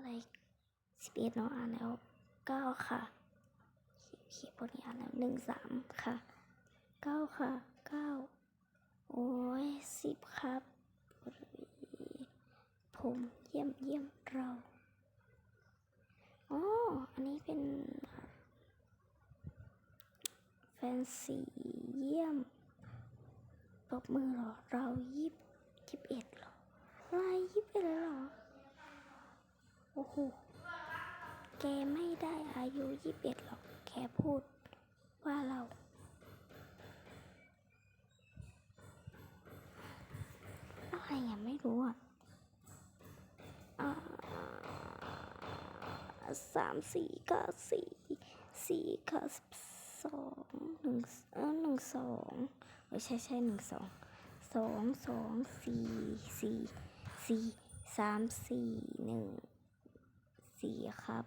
อะไรสิบเอ็ดเนาะอ่านแล้วเก้าค่ะเขียนบนนี้อ่านแล้วหนึ่งสามค่ะเก้าค่ะเก้าโอ้ยสิบครับผมเยี่ยมเยี่ยมเราอ๋ออันนี้เป็นแฟนซีเยี่ยมปรบมือหรอ เรายี่สิบเอ็ดหรออะไรยี่สิบเอ็ดเลยเหรอ แกไม่ได้อายุยี่สิบเอ็ดหรอกแค่พูดว่าเรา อะไรอะไม่รู้อะอ่าสามสี่เก้าสี่สี่เก้าสิบสองหนึ่งเออหนึ่งสองไม่ใช่ใช่หนึ่งสองสองสองสี่สี่สี่สามสี่หนึ่ง สี่ครับ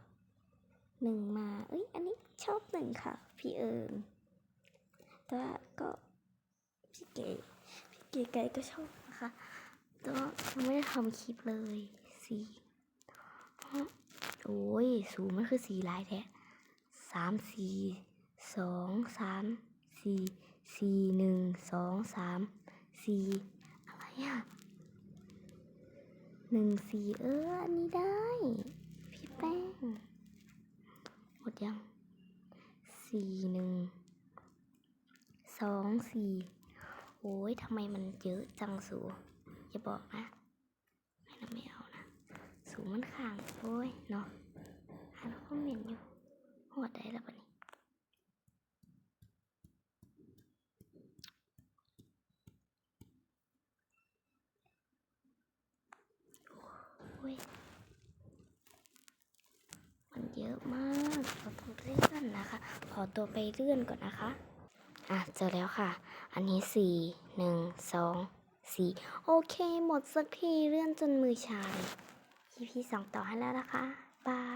หนึ่งมา เอ้ย อันนี้ชอบหนึ่งค่ะ พี่เอิงแต่ว่าก็พี่เก๋พี่เก๋ไก่ก็ชอบนะคะแต่ว่าไม่ได้ทำคลิปเลยสี่โอ้ยสูงมันคือสี่ลายแท้สามสี่สองสามสี่สี่หนึ่งสองสามสี่อะไรอะหนึ่งสี่เอออันนี้ได้ พี่แป้ง หมด ยังสี่หนึ่งสองสี่โอ้ยทำไมมันเยอะจังสูอย่าบอกนะไม่นะไม่เอานะ สูมันข้าง โอ้ยเนาะอ่านคอมเมนต์อยู่หัวได้แล้วปะนี่โอ้ยมันเยอะมาก เราต้องเลื่อนนะคะ ขอตัวไปเลื่อนก่อนนะคะ อะเจอแล้วค่ะ อันนี้สี่หนึ่งสองสี่โอเค หมดสักทีเลื่อนจนมือชาเลย EP สองต่อให้แล้วนะคะ บาย